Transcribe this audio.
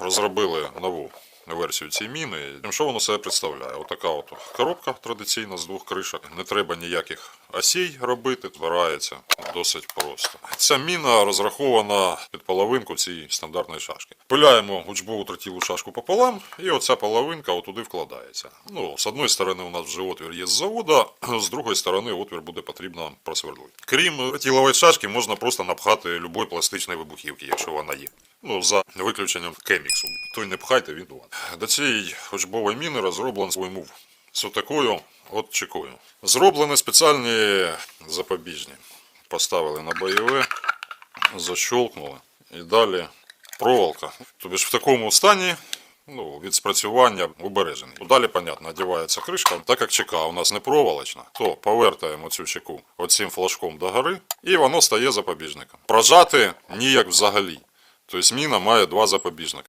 розробили нову версію цієї міни. Що воно себе представляє? Отака от коробка традиційна з двох кришок. Не треба ніяких осій робити, збирається досить просто. Ця міна розрахована під половинку цієї стандартної шашки. Пиляємо гучбову тротілу шашку пополам, і оця половинка отуди вкладається. Ну, з одної сторони, у нас вже отвір є з завода, з другої сторони, отвір буде потрібно просвердлити. Крім тротілової шашки, можна просто напхати любої пластичної вибухівки, якщо вона є. Ну, за виключенням кеміксу. Той не пхайте, він дуан. До цієї учбової міни розроблений свій мув. З отакою от чекою. Зроблені спеціальні запобіжні. Поставили на бойове, защолкнули. І далі проволока. Тобто ж в такому стані ну, від спрацювання убережений. Далі, понятно, одягається кришка. Так як чека у нас не проволочна, то повертаємо цю чеку оцим флажком догори, і воно стає запобіжником. Прожати ніяк взагалі. Тобто міна має два запобіжника.